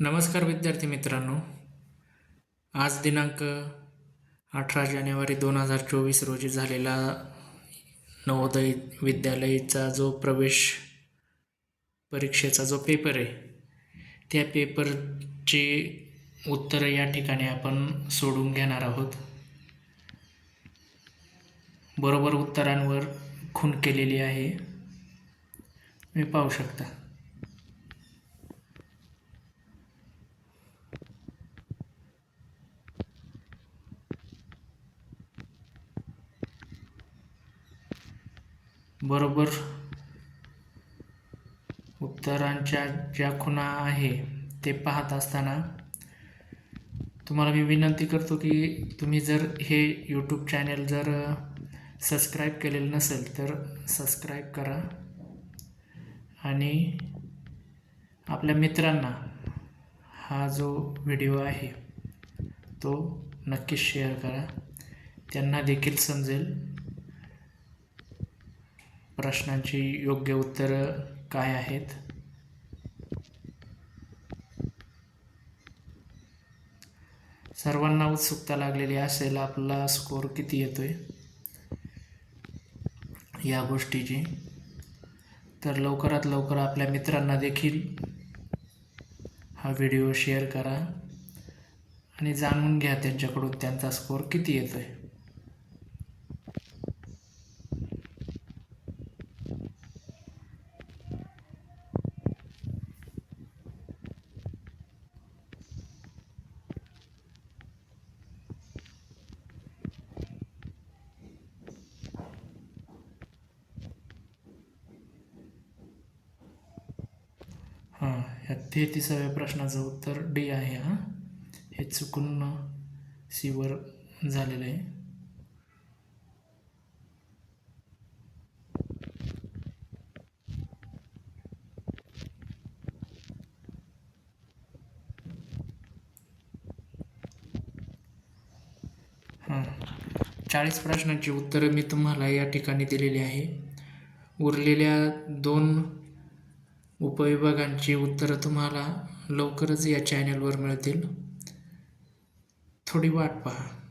नमस्कार विद्यार्थी मित्रांनो. आज दिनांक अठरा जानेवारी दोन हजार चोवीस रोजी झालेला नवोदय विद्यालयाचा जो प्रवेश परीक्षेचा जो पेपर आहे त्या पेपरची उत्तरं या ठिकाणी आपण सोडून घेणार आहोत. बरोबर उत्तरांवर खून केलेली आहे. तुम्ही पाहू शकता. बरोबर उत्तरांच्या ज्या खुणा आहे ते पाहत असताना तुम्हाला मी विनंती करतो की तुम्ही जर हे यूट्यूब चॅनल जर सबस्क्राईब केलेलं नसेल तर सबस्क्राईब करा. आणि आपल्या मित्रांना हा जो व्हिडिओ आहे तो नक्कीच शेअर करा. त्यांना देखील समजेल. प्रश्नांची योग्य उत्तरं काय आहेत? सर्वांना उत्सुकता लागलेली असेल आपला स्कोअर किती येतोय? या गोष्टीची. तर लवकरात लवकर आपल्या मित्रांना देखील हा व्हिडिओ शेअर करा आणि जाणून घ्या त्यांच्याकडून त्यांचा स्कोअर किती येतो आहे हां ह्या तेहतीसाव्या प्रश्नाचं उत्तर डी आहे हां. हे चुकून सीवर झालेलं आहे. हां चाळीस प्रश्नांची उत्तरं मी तुम्हाला या ठिकाणी दिलेली आहे. उरलेल्या दोन उपविभागांची उत्तरं तुम्हाला लवकरच या चॅनलवर मिळतील. थोडी वाट पहा.